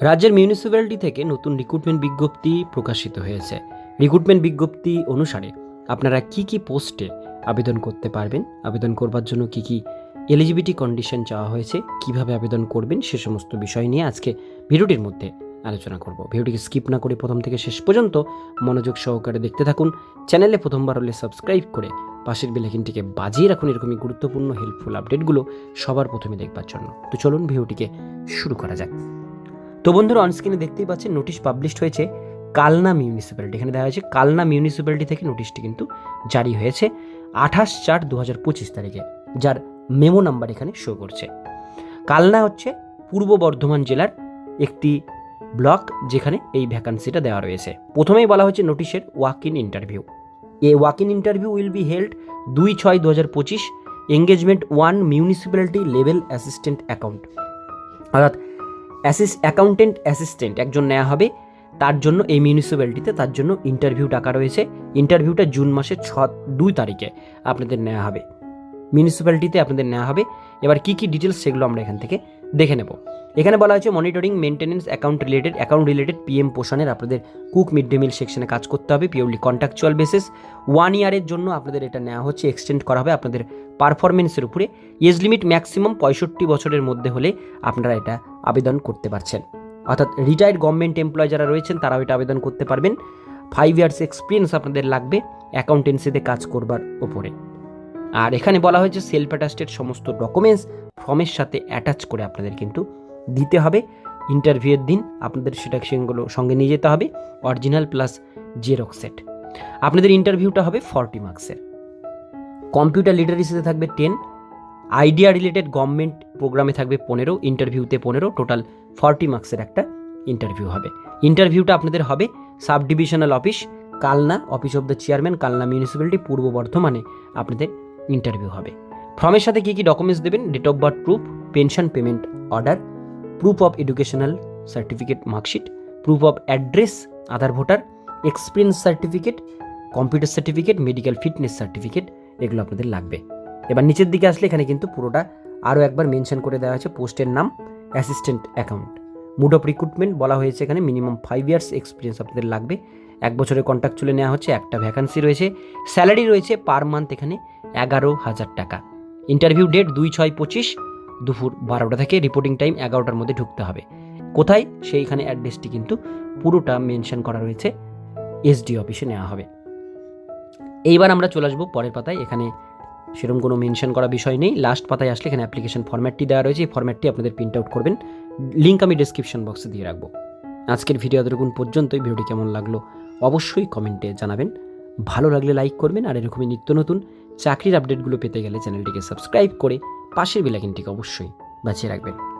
রাজ্যের মিউনিসিপ্যালিটি থেকে নতুন রিক্রুটমেন্ট বিজ্ঞপ্তি প্রকাশিত হয়েছে। রিক্রুটমেন্ট বিজ্ঞপ্তি অনুসারে আপনারা কি কি পোস্টে আবেদন করতে পারবেন, আবেদন করবার জন্য কি কি এলিজিবিলিটি কন্ডিশন চাওয়া হয়েছে, কীভাবে আবেদন করবেন সে সমস্ত বিষয় নিয়ে আজকে ভিডিওটির মধ্যে আলোচনা করব। ভিডিওটিকে স্কিপ না করে প্রথম থেকে শেষ পর্যন্ত মনোযোগ সহকারে দেখতে থাকুন, চ্যানেলে প্রথমবার হলে সাবস্ক্রাইব করে পাশের বেলাকিনটিকে বাজিয়ে রাখুন এরকমই গুরুত্বপূর্ণ হেল্পফুল আপডেটগুলো সবার প্রথমে দেখবার জন্য। তো চলুন ভিডিওটিকে শুরু করা যাক। তো বন্ধুরা অনস্ক্রিনে দেখতেই পাচ্ছেন নোটিশ পাবলিশড হয়েছে কালনা মিউনিসিপ্যালিটি এখানে দেখা হয়েছে কালনা মিউনিসিপ্যালিটি থেকে নোটিশটি কিন্তু জারি হয়েছে আঠাশ চার দু হাজার পঁচিশ তারিখে, যার মেমো নাম্বার এখানে শো করছে। কালনা হচ্ছে পূর্ব বর্ধমান জেলার একটি ব্লক যেখানে এই ভ্যাকান্সিটা দেওয়া রয়েছে। প্রথমেই বলা হচ্ছে নোটিশের walk in interview a walk in interview will be held দুই ছয় দু হাজার পঁচিশ engagement one municipality level assistant account অর্থাৎ অ্যাসিস, অ্যাকাউন্টেন্ট অ্যাসিস্ট্যান্ট একজন নেওয়া হবে। তার জন্য এই মিউনিসিপ্যালিটিতে তার জন্য ইন্টারভিউ ডাকা রয়েছে। ইন্টারভিউটা জুন মাসের ছ, দুই তারিখে আপনাদের নেওয়া হবে। মিউনিসিপ্যালিটিতে আপনাদের নেওয়া হবে। এবার কী কী ডিটেলস সেগুলো আমরা এখান থেকে দেখে নেব। এখানে বলা হয়েছে monitoring maintenance account related account related PM পোষণের আপনাদের কুক মিড ডে মিল সেকশনে কাজ করতে হবে পিওরলি কন্ট্রাকচুয়াল বেসিস ওয়ান ইয়ারের জন্য আপনাদের এটা নেওয়া হচ্ছে এক্সটেন্ড করা হবে আপনাদের পারফরমেন্সের উপরে। এজ লিমিট ম্যাক্সিমাম পঁয়ষট্টি বছরের মধ্যে হলে আপনারা এটা আবেদন করতে পারছেন। অর্থাৎ রিটায়ার্ড গভর্নমেন্ট এমপ্লয় যারা রয়েছেন, তারাও এটা আবেদন করতে পারবেন। ফাইভ ইয়ার্স এক্সপিরিয়েন্স আপনাদের লাগবে অ্যাকাউন্টেন্সিতে কাজ করবার ওপরে আর এখানে বলা হয়েছে সেলফ অ্যাটাস্টেড সমস্ত ডকুমেন্টস ফর্মের সাথে অ্যাটাচ করে আপনাদের কিন্তু দিতে হবে। ইন্টারভিউয়ের দিন আপনাদের সেটা সেগুলো সঙ্গে নিয়ে যেতে হবে। অরিজিনাল প্লাস জেরক্স সেট আপনাদের ইন্টারভিউটা হবে ফর্টি মার্কসের কম্পিউটার লিটারেসিতে থাকবে টেন আইডিয়া রিলেটেড গভর্নমেন্ট প্রোগ্রামে থাকবে পনেরো, ইন্টারভিউতে পনেরো, টোটাল ফর্টি মার্কসের একটা ইন্টারভিউ হবে। ইন্টারভিউটা আপনাদের হবে sub divisional office, Kalna, office of the chairman, Kalna municipality, পূর্ব বর্ধমানে আপনাদের ইন্টারভিউ হবে। ফর্মের সাথে কী কী ডকুমেন্টস দেবেন? Date of birth proof, pension payment order, proof of educational certificate marksheet, proof of address, Aadhaar voter, experience certificate, computer certificate, medical fitness certificate, এগুলো আপনাদের লাগবে। এবার নিচের দিকে আসলে এখানে কিন্তু পুরোটা আরও একবার মেনশন করে দেওয়া হয়েছে পোস্টের নাম assistant account mode of recruitment বলা হয়েছে এখানে মিনিমাম ফাইভ ইয়ার্স এক্সপিরিয়েন্স আপনাদের লাগবে। এক বছরের কন্ট্রাক্ট চলে নেওয়া হচ্ছে, একটা ভ্যাকান্সি রয়েছে। স্যালারি রয়েছে পার মান্থ এখানে এগারো হাজার টাকা। ইন্টারভিউ ডেট দুই ছয় পঁচিশ, দুপুর বারোটা থেকে রিপোর্টিং টাইম এগারোটার মধ্যে ঢুকতে হবে। কোথায়? সেইখানে অ্যাড্রেসটি কিন্তু পুরোটা মেনশন করা রয়েছে এসডি অফিসে নেওয়া হবে। এইবার আমরা চলে আসব পরের পাতায়। এখানে সেরকম কোনো মেনশন করা বিষয় নেই। লাস্ট পাতায় আসলে এখানে অ্যাপ্লিকেশন ফর্ম্যাটটি দেওয়া রয়েছে। এই ফর্ম্যাটটি আপনাদের প্রিন্ট আউট করবেন। লিঙ্ক আমি ডিসক্রিপশন বক্সে দিয়ে রাখব। আজকের ভিডিও এতটুকুন পর্যন্তই। ভিডিওটি কেমন লাগল অবশ্যই কমেন্টে জানাবেন। ভালো লাগলে লাইক করবেন আর এরকমই নিত্য নতুন চাকরির আপডেটগুলো পেতে গেলে চ্যানেলটিকে সাবস্ক্রাইব করে পাশের বিলাকিনটিকে অবশ্যই বাঁচিয়ে রাখবেন।